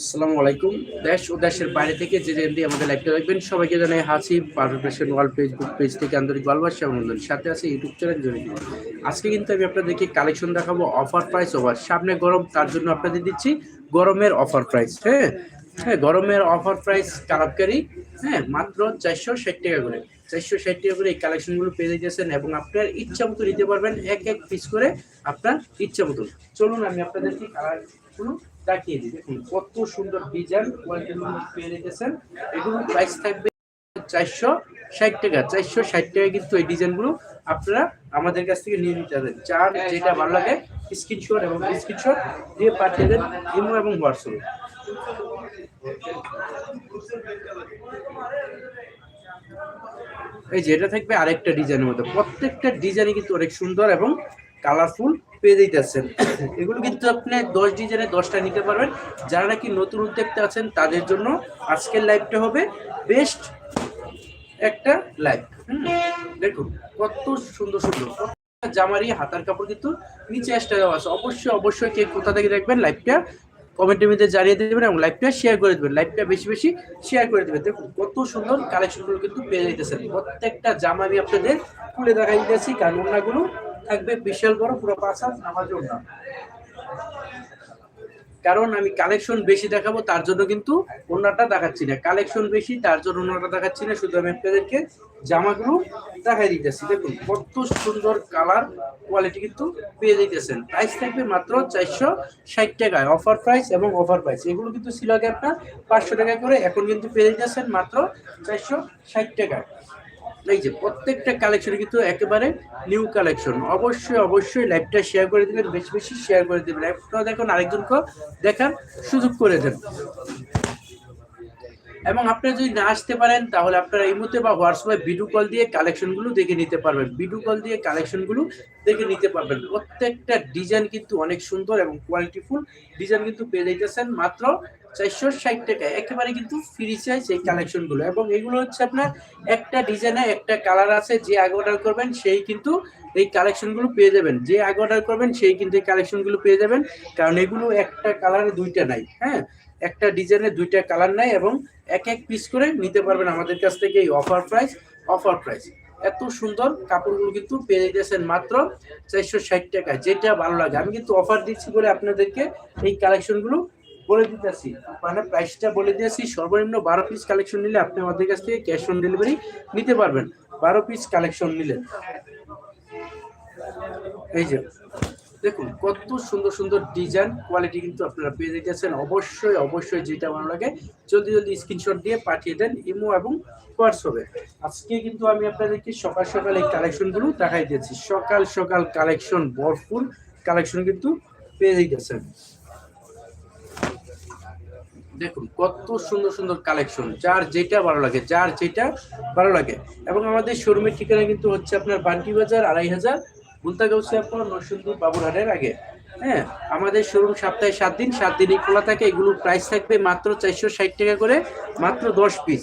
আসসালামু আলাইকুম। দেশ ও দেশের বাইরে থেকে যে যেমনি আমাদের লাইভটা দেখবেন, সবাইকে জানাই হাসি পারফেশন ওয়ার্ল্ড ফেসবুক পেজ থেকে আন্তরিক ভালোবাসা অভিনন্দন সাথে আছে ইউটিউব চ্যানেল জড়িত আজকে কিন্তু আমি আপনাদেরকে কালেকশন দেখাবো অফার প্রাইস ওভার সামনে গরম, তার জন্য আপনাদের দিচ্ছি গরমের অফার প্রাইস হ্যাঁ? হ্যাঁ গরমের অফার প্রাইস কালাপকারি হ্যাঁ মাত্র চারশো ষাট টাকা করে। চারশো ষাট টাকা করে এই কালেকশনগুলো পেয়ে যেতেছেন এবং আপনার ইচ্ছা মতো নিতে পারবেন, এক এক পিস করে আপনার ইচ্ছা মতো। চলুন আমি আপনাদেরকে কালারগুলো দেখিয়ে দিই। দেখুন, কত সুন্দর ডিজাইন কোয়ালিটির মধ্যে পেয়ে রেখেছেন এগুলো প্রাইস থাকবে চারশো ষাট টাকা। চারশো ষাট টাকা কিন্তু এই ডিজাইনগুলো আপনারা আমাদের কাছ থেকে নিয়ে নিতে পারবেন। যার যেটা ভালো লাগে স্ক্রিনশট এবং স্ক্রিনশট দিয়ে পাঠিয়ে দেন ইমো এবং হোয়াটসঅ্যাপে এই যেটা থাকবে আরেকটা ডিজাইনের মধ্যে। প্রত্যেকটা ডিজাইনই কিন্তু অনেক সুন্দর এবং কালারফুল পেয়ে দিতেছেন এগুলো কিন্তু আপনি দশ ডিজাইনে দশটা নিতে পারবেন। যারা নাকি নতুন উদ্যোক্তা আছেন, তাদের জন্য আজকের লাইভটা হবে বেস্ট একটা লাইভ। দেখুন, কত সুন্দর সুন্দর। জামারই হাতার কাপড় কিন্তু নিচে আসতে দেওয়া আছে। অবশ্যই অবশ্যই কে কোথা থেকে দেখবেন লাইভটা কমেন্টের মধ্যে জানিয়ে দেবেন এবং লাইভটা শেয়ার করে দেবেন। লাইভটা বেশি বেশি শেয়ার করে দেবেন। দেখুন, কত সুন্দর কালেকশনগুলো কিন্তু পেয়ে যাইতেছেন। প্রত্যেকটা জামা আমি আপনাদের খুলে দেখাই দিতেছি কারণ ওনাগুলো থাকবে, বিশাল বড় পুরো নামাজ ওড়না কারণ আমি কালেকশন বেশি দেখাবো, তার জন্য কিন্তু ওনাটা দেখাচ্ছি না। কালেকশন বেশি, তার জন্য ওনাটা দেখাচ্ছি না, শুধু আমি আপনাদেরকে জামাগুলো দেখাই দিতেছি। দেখুন, কত সুন্দর কালার কোয়ালিটি কিন্তু পেয়ে দিতেছেন প্রাইস থাকবে মাত্র চারশো ষাট টাকায় অফার প্রাইস এবং অফার প্রাইস এগুলো কিন্তু ছিল আগে আপনার পাঁচশো টাকা করে, এখন কিন্তু পেয়ে দিতেছেন মাত্র চারশো ষাট টাকায়। এই যে প্রত্যেকটা কালেকশন কিন্তু একেবারে নিউ কালেকশন অবশ্যই অবশ্যই লাইভটা শেয়ার করে দিবেন, বেশি বেশি শেয়ার করে দিবেন। লাইভটা দেখুন, আরেকজনকে দেখার সুযোগ করে দেন। এবং আপনারা যদি না আসতে পারেন, তাহলে আপনারা এই মুহূর্তে বা হোয়াটসঅ্যাপে ভিডিও কল দিয়ে কালেকশনগুলো দেখে নিতে পারবেন। ভিডিও কল দিয়ে কালেকশনগুলো দেখে নিতে পারবেন। প্রত্যেকটা ডিজাইন কিন্তু অনেক সুন্দর এবং কোয়ালিটিফুল ডিজাইন কিন্তু পেয়ে যাইতেছেন। মাত্র চারশো ষাট টাকা একেবারে কিন্তু ফ্রি চাইজ এই কালেকশনগুলো এবং এগুলো হচ্ছে আপনার একটা ডিজাইনে একটা কালার আছে, যে আগে অর্ডার করবেন, সেই কিন্তু এই কালেকশনগুলো পেয়ে যাবেন। যে আগে অর্ডার করবেন, সেই কিন্তু এই কালেকশনগুলো পেয়ে যাবেন। কারণ এগুলো একটা কালারে দুইটা নাই হ্যাঁ? একটা ডিজাইনের দুইটা কালার নাই এবং এক এক পিস করে নিতে পারবেন আমাদের কাছ থেকে এই অফার প্রাইস অফার প্রাইস এত সুন্দর কাপড়গুলো কিন্তু পেয়ে যেতেছেন মাত্র চারশো ষাট টাকায়, যেটা ভালো লাগে। আমি কিন্তু অফার দিচ্ছি বলে আপনাদেরকে এই কালেকশনগুলো বলে দিতেছি। মানে প্রাইসটা বলে দিয়েছি, সর্বনিম্ন বারো পিস কালেকশন নিলে আপনি আমাদের কাছ থেকে ক্যাশ অন ডেলিভারি নিতে পারবেন। বারো পিস কালেকশন নিলে। এই যে, দেখুন, কত সুন্দর সুন্দর ডিজাইন কোয়ালিটি কিন্তু আপনারা পেয়ে যেতেছেন অবশ্যই অবশ্যই যেটা ভালো লাগে, জলদি জলদি স্ক্রিনশট দিয়ে পাঠিয়ে দেন ইমো এবং হোয়াটসঅ্যাপে। আজকে কিন্তু আমি আপনাদেরকে সকাল সকাল এই কালেকশনগুলো দেখাই দিয়েছি। সকাল সকাল কালেকশন ভরপুর কালেকশন কিন্তু পেয়ে যেতেছেন দেখুন, কত সুন্দর সুন্দর কালেকশন যার যেটা ভালো লাগে, যার যেটা ভালো লাগে। এবং আমাদের শোরুমের ঠিকানা কিন্তু হচ্ছে আপনার বান্টি বাজার আড়াই হাজার মুন্তাগাউসিয়াপুর বাবুর বাবুরহাটের আগে। হ্যাঁ আমাদের শোরুম সপ্তাহে সাত দিন, সাত দিনই খোলা থাকে। এগুলোর প্রাইস থাকবে মাত্র চারশো ষাট টাকা করে, মাত্র দশ পিস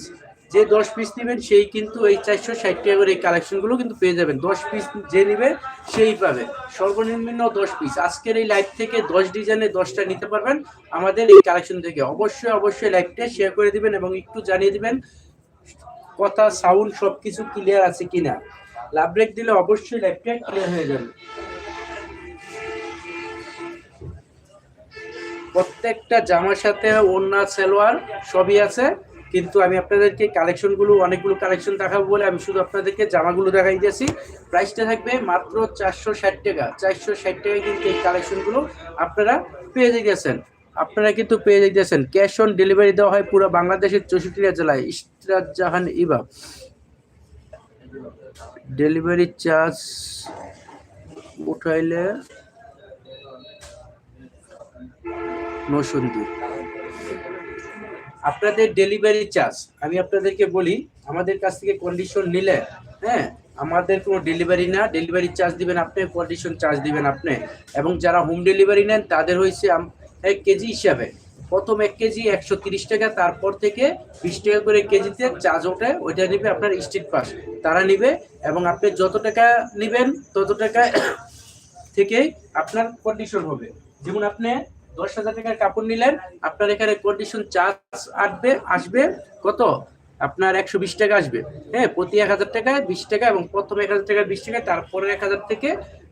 যে দশ পিস নেবেন, সেই কিন্তু এই চারশো ষাট টাকা এই কালেকশনগুলো কিন্তু পেয়ে যাবেন। দশ পিস যে নেবে, সেই পাবে। সর্বনিম্ন দশ পিস আজকের এই লাইভ থেকে দশ ডিজাইনে দশটা নিতে পারবেন। আমাদের এই কালেকশন থেকে অবশ্যই অবশ্যই লাইভটা শেয়ার করে দিবেন এবং একটু জানিয়ে দিবেন, কথা সাউন্ড সব কিছু ক্লিয়ার আছে কিনা। লাভ ব্রেক দিলে অবশ্যই লাইভটা ক্লিয়ার হয়ে যাবে। প্রত্যেকটা জামার সাথে ওন্না সালোয়ার সবই আছে। কিন্তু আমি আপনাদেরকে কালেকশনগুলো অনেকগুলো কালেকশন দেখাবো বলে আমি শুধু আপনাদেরকে জামাগুলো দেখাই দিয়েছি। প্রাইসটা থাকবে মাত্র চারশো ষাট টাকা। চারশো ষাট টাকায় কিন্তু এই কালেকশনগুলো আপনারা পেয়ে গেছেন আপনারা কিন্তু পেয়ে যেতেছেন। ক্যাশ অন ডেলিভারি দেওয়া হয় পুরো বাংলাদেশের চৌষট্টিটা জেলায়। ইস্টার জাহান ইবা। ডেলিভারি চার্জ উঠাইলে নসন্দি আপনাদের ডেলিভারি চার্জ আমি আপনাদেরকে বলি, আমাদের কাছ থেকে কন্ডিশন নিলে হ্যাঁ আমাদের কোনো ডেলিভারি না ডেলিভারি চার্জ দিবেন আপনি কন্ডিশন চার্জ দিবেন আপনি। এবং যারা হোম ডেলিভারি নেন, তাদের হয়েছে এক কেজি হিসাবে। প্রথম এক কেজি একশো তিরিশ টাকা, তারপর থেকে বিশ টাকা করে কেজিতে চার্জ ওঠে, ওইটা নেবে আপনার স্ট্রিট পাস তারা নিবে, এবং আপনি যত টাকা নেবেন, তত টাকা থেকে আপনার কন্ডিশন হবে। যেমন আপনি দশ হাজার টাকার কাপড় নিলেন, আপনার এখানে কন্ডিশন চার্জ আসবে আসবে, কত? আপনার একশো বিশ টাকা আসবে। হ্যাঁ প্রতি এক হাজার টাকায় বিশ টাকা এবং প্রথম এক হাজার টাকায় বিশ টাকা তারপরে এক হাজার থেকে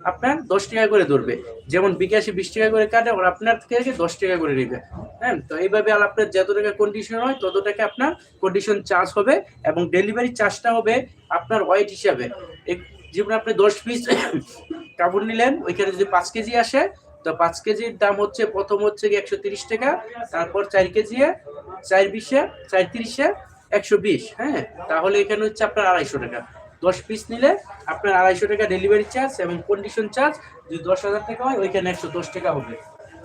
আপনার দশ টাকা করে ধরবে। যেমন বিকাশে বিশ টাকা করে কাটে, ওরা আপনার থেকে দশ টাকা করে নেবে। হ্যাঁ তো এইভাবে আর আপনার যত টাকা কন্ডিশন হয়, তত টাকা আপনার কন্ডিশন চার্জ হবে এবং ডেলিভারি চার্জটা হবে আপনার ওয়েট হিসাবে। যেমন আপনি দশ পিস কাপড় নিলেন, ওইখানে যদি পাঁচ কেজি আসে তো পাঁচ কেজির দাম হচ্ছে, প্রথম হচ্ছে গিয়ে একশো তিরিশ টাকা, তারপর চার কেজি চার বিশে, চার তিরিশে একশো বিশ হ্যাঁ? তাহলে এখানে হচ্ছে আপনার আড়াইশো টাকা। দশ পিস নিলে আপনার আড়াইশো টাকা ডেলিভারি চার্জ এবং কন্ডিশন চার্জ যদি দশ হাজার টাকা হয়, ওইখানে একশো দশ টাকা হবে।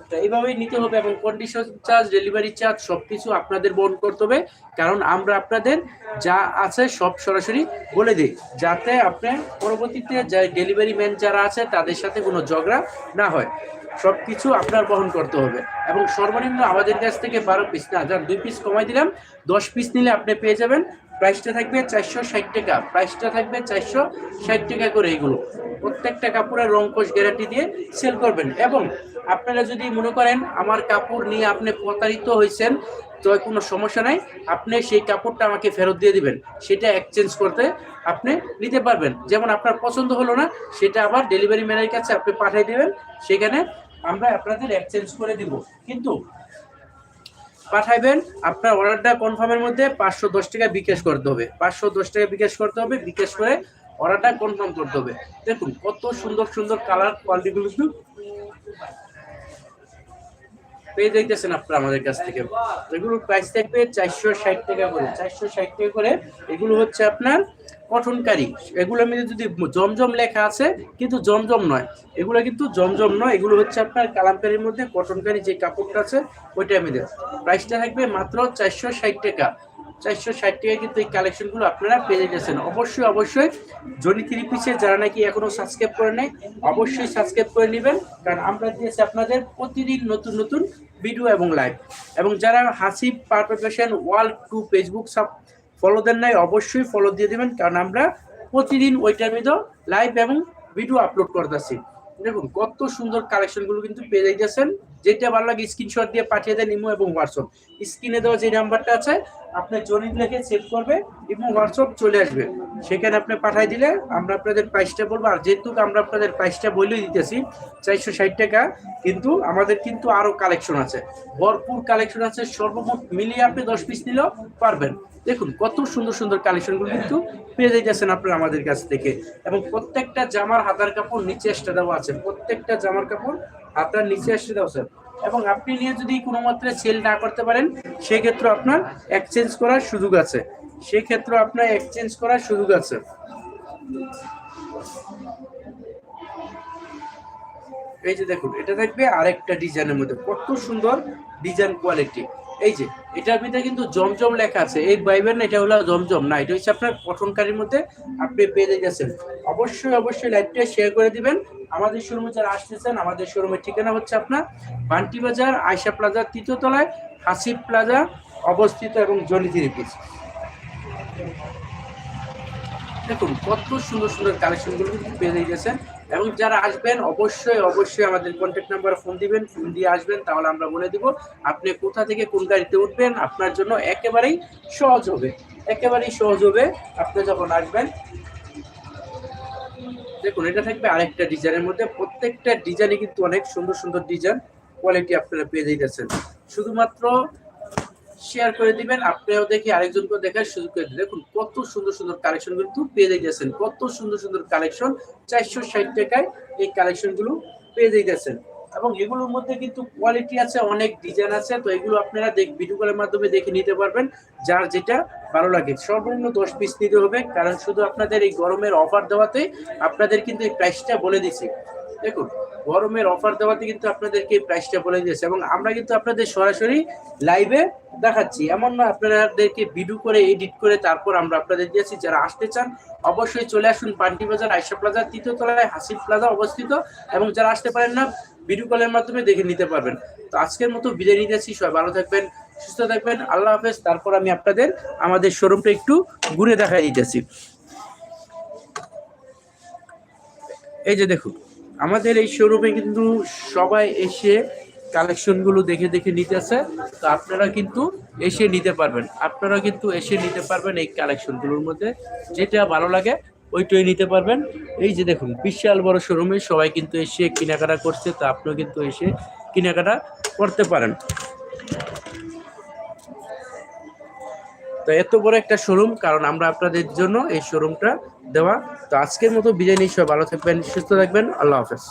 তো এইভাবেই নিতে হবে এবং কন্ডিশন চার্জ ডেলিভারি চার্জ সবকিছু আপনাদের বহন করতে হবে। কারণ আমরা আপনাদের যা আছে সব সরাসরি বলে দিই। যাতে আপনি পরবর্তীতে যা ডেলিভারি ম্যান যারা আছে, তাদের সাথে কোনো ঝগড়া না হয়। সবকিছু আপনার বহন করতে হবে। এবং সর্বনিম্ন আমাদের কাছ থেকে বারো পিস না যান দুই পিস কমাই দিলাম। দশ পিস নিলে আপনি পেয়ে যাবেন। প্রাইসটা থাকবে চারশো ষাট টাকা। প্রাইসটা থাকবে চারশো ষাট টাকা করে এগুলো। প্রত্যেকটা কাপড়ের রং কোষ গ্যারান্টি দিয়ে সেল করবেন। এবং আপনারা যদি মনে করেন আমার কাপড় নিয়ে আপনি প্রতারিত হয়েছেন, তো কোনো সমস্যা নাই। আপনি সেই কাপড়টা আমাকে ফেরত দিয়ে দিবেন। সেটা এক্সচেঞ্জ করতে আপনি নিতে পারবেন। যেমন আপনার পছন্দ হলো না, সেটা আবার ডেলিভারি ম্যানের কাছে আপনি পাঠিয়ে দেবেন। সেখানে আমরা আপনাদের এক্সচেঞ্জ করে দিব। কিন্তু পাঠাইবেন, আপনার অর্ডারটা কনফার্মের মধ্যে পাঁচশো দশ টাকা বিকাশ করতে হবে। পাঁচশো দশ টাকা বিকাশ করতে হবে, বিকাশ করে অর্ডারটা কনফার্ম করতে হবে। দেখুন কত সুন্দর সুন্দর কালার কোয়ালিটিগুলো কিন্তু পেয়ে যাইতেছেন আপনারা আমাদের কাছ থেকে। এগুলোর প্রাইস থাকবে চারশো ষাট টাকা করে। চারশো ষাট টাকা করে এগুলো হচ্ছে আপনার কটনকারি এগুলোর মিলে যদি জমজম লেখা আছে, কিন্তু জমজম নয়। এগুলো কিন্তু জমজম নয়, এগুলো হচ্ছে আপনার কালামকারির মধ্যে কটনকারি যে কাপড়টা আছে, ওইটা মিলে। প্রাইসটা থাকবে মাত্র চারশো ষাট টাকা। চারশো ষাট টাকা কিন্তু এই কালেকশনগুলো আপনারা পেয়ে গেছেন অবশ্যই অবশ্যই জনি থ্রি পিসে যারা নাকি এখনও সাবস্ক্রাইব করে নেই, অবশ্যই সাবস্ক্রাইব করে নেবেন, কারণ আমরা দিয়েছি আপনাদের প্রতিদিন নতুন নতুন ভিডিও এবং লাইভ। এবং যারা Hasib perfection world two Facebook sub follow দেন নাই, অবশ্যই ফলো দিয়ে দেবেন, কারণ আমরা প্রতিদিন ওই ওইটার তো লাইভ এবং ভিডিও আপলোড করতেছি। দেখুন, কত সুন্দর কালেকশনগুলো কিন্তু পেয়ে যাইতেছেন। যেটা ভালো লাগে স্ক্রিনশট দিয়ে পাঠিয়ে দেন ইমো এবং হোয়াটসঅ্যাপ স্ক্রিনে দেওয়া যে নাম্বারটা আছে আপনার জনিত লেখে সেভ করবে ইমো হোয়াটসঅ্যাপ চলে আসবে। সেখানে আপনি পাঠাই দিলে আমরা আপনাদের প্রাইসটা বলব। আর যেহেতু আমরা আপনাদের প্রাইসটা বলেই দিতেছি, চারশো ষাট টাকা, কিন্তু আমাদের কিন্তু আরও কালেকশন আছে। ভরপুর কালেকশন আছে, সর্বমোট মিলিয়ে আপনি দশ পিস নিলেও পারবেন। দেখুন, কত সুন্দর সুন্দর কালেকশনগুলো কিন্তু পেয়ে যাইতেছেন আপনারা আমাদের কাছ থেকে। এবং প্রত্যেকটা জামার হাতার কাপড় নিচে এসে দেওয়া আছে। প্রত্যেকটা জামার কাপড় হাতার নিচে এসে দেওয়া আছে। এবং আপনি নিয়ে যদি কোনো মাত্রায় সেল না করতে পারেন, সেক্ষেত্রে আপনার এক্সচেঞ্জ করার সুযোগ আছে। সেক্ষেত্রে আপনার এক্সচেঞ্জ করার সুযোগ আছে। এই যে দেখুন, এটা থাকবে আরেকটা ডিজাইনের মধ্যে। কত সুন্দর ডিজাইন কোয়ালিটি এই যে, এটার ভিতরে কিন্তু জমজম লেখা আছে। এই বাইবেল না, এটা হলো জমজম। না, এটা হচ্ছে আপনার পঠনকারীর মধ্যে আপনি পেয়ে গেছেন অবশ্যই অবশ্যই লাইভটা শেয়ার করে দিবেন। আমাদের শোরুমে যারা আসতেছেন আমাদের শোরুমের ঠিকানা হচ্ছে আপনার বান্টি বাজার, আয়সা প্লাজার তৃতীয় তলায়, হাসিব প্লাজা, অবস্থিত এবং জলি থ্রি দেখুন, কত সুন্দর সুন্দর কালেকশনগুলো কিন্তু পেয়ে গেছেন। এবং যারা আসবেন, অবশ্যই অবশ্যই আমাদের কন্ট্যাক্ট নাম্বারে ফোন দিবেন ফোন দিয়ে আসবেন, তাহলে আমরা বলে দিব আপনি কোথা থেকে কোন গাড়িতে উঠবেন, আপনার জন্য একেবারেই সহজ হবে। একেবারেই সহজ হবে আপনি যখন আসবেন। দেখুন, এটা থাকবে আরেকটা ডিজাইনের মধ্যে। প্রত্যেকটা ডিজাইনে কিন্তু অনেক সুন্দর সুন্দর ডিজাইন কোয়ালিটি আপনারা পেয়ে যাইতেছেন। শুধুমাত্র শেয়ার করে দিবেন, আপনিও দেখে আরেকজনকে দেখার সুযোগ করে দিবেন। দেখুন, কত সুন্দর সুন্দর কালেকশন কিন্তু পেয়ে যাইতেছেন। কত সুন্দর সুন্দর কালেকশন চারশো ষাট টাকায় এই কালেকশনগুলো পেয়ে যাইতেছেন। এবং এগুলোর মধ্যে কিন্তু কোয়ালিটি আছে, অনেক ডিজাইন আছে, তো এগুলো আপনারা দেখ ভিডিও কলের মাধ্যমে দেখে নিতে পারবেন, যার যেটা ভালো লাগে। সর্বনিম্ন দশ পিস নিতে হবে, কারণ শুধু আপনাদের এই গরমের অফার দেওয়াতে আপনাদের কিন্তু এই প্রাইসটা বলে দিছি। দেখুন গরমের অফার দেওয়াতে কিন্তু আপনাদেরকে এই প্রাইসটা বলে দিয়েছে এবং আমরা কিন্তু আপনাদের সরাসরি লাইভে দেখাচ্ছি। এমন না, আপনাদেরকে ভিডিও করে এডিট করে তারপর আমরা আপনাদের দিয়েছি যারা আসতে চান, অবশ্যই চলে আসুন পান্টি বাজার আয়সা প্লাজা, তৃতীয় তলায় হাসিফ প্লাজা অবস্থিত এবং যারা আসতে পারেন না ভিডিও কলের মাধ্যমে দেখে নিতে পারবেন। তো আজকের মতো বিদায় নিতেছি সবাই ভালো থাকবেন, সুস্থ থাকবেন। আল্লাহ হাফেজ। তারপর আমি আপনাদের, আমাদের শোরুমটা একটু ঘুরে দেখা দিতেছি। এই যে দেখুন আমাদের এই শোরুমে কিন্তু সবাই এসে কালেকশনগুলো দেখে দেখে নিতেছে তো আপনারা কিন্তু এসে নিতে পারবেন। আপনারা কিন্তু এসে নিতে পারবেন এই কালেকশনগুলোর মধ্যে। যেটা ভালো লাগে, ওইটাই নিতে পারবেন। এই যে দেখুন, বিশাল বড় শোরুমে সবাই কিন্তু এসে কেনাকাটা করছে, তো আপনিও কিন্তু এসে কেনাকাটা করতে পারেন। তো এত বড় একটা শোরুম কারণ আমরা আপনাদের জন্য এই শোরুমটা দেওয়া। তো আজকের মতো বিজয় সবাই ভালো থাকবেন, সুস্থ থাকবেন, আল্লাহ হাফেজ।